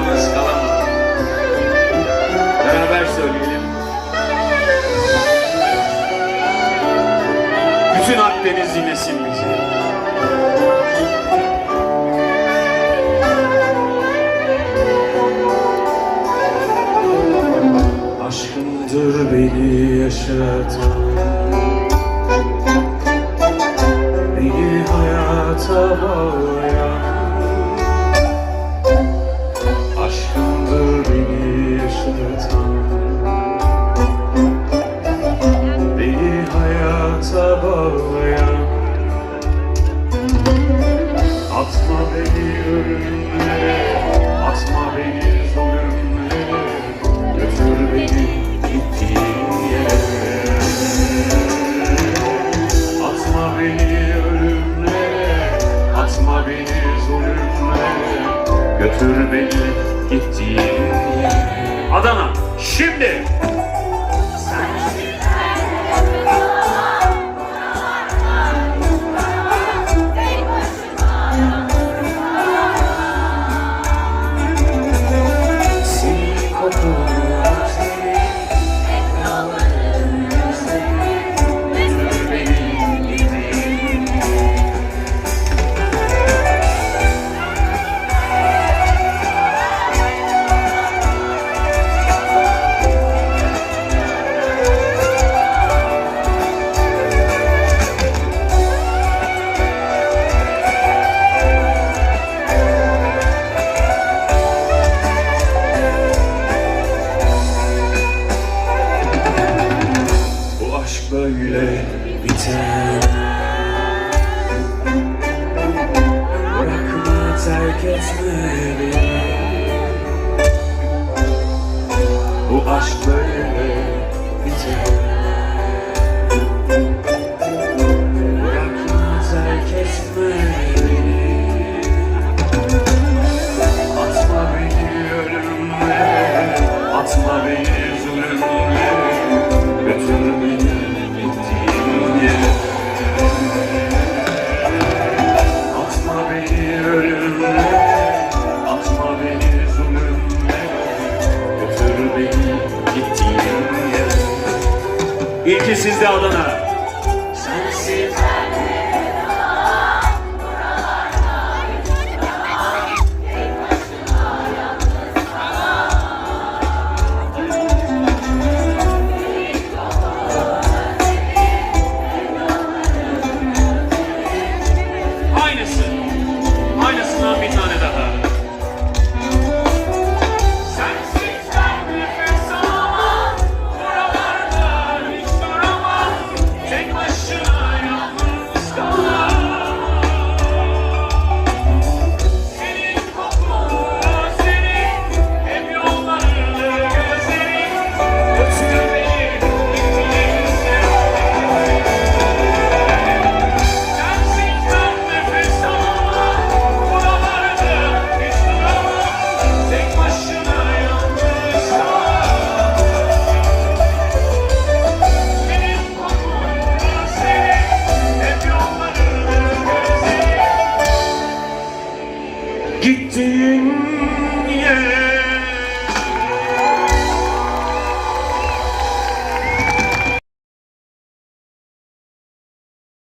yalnız kalamam. Beraber söyleyelim. Bütün Akdeniz dinlesin bizi. Aşkındır beni yaşatan Beni hayata bağlayan bağlayan. Atma beni ölümlere Atma beni zulümlere Götür beni gittiğin yere. Atma beni ölümlere Atma beni zulümlere Götür beni gittiğin yere. Adana, şimdi! Böyle biter Bırakma terk etme beni. Bu aşk böyle biter. Bırakma terk etme beni. Atma beni ölümlere Atma beni zulümlere İlki sizde Adana. Gittiğin yere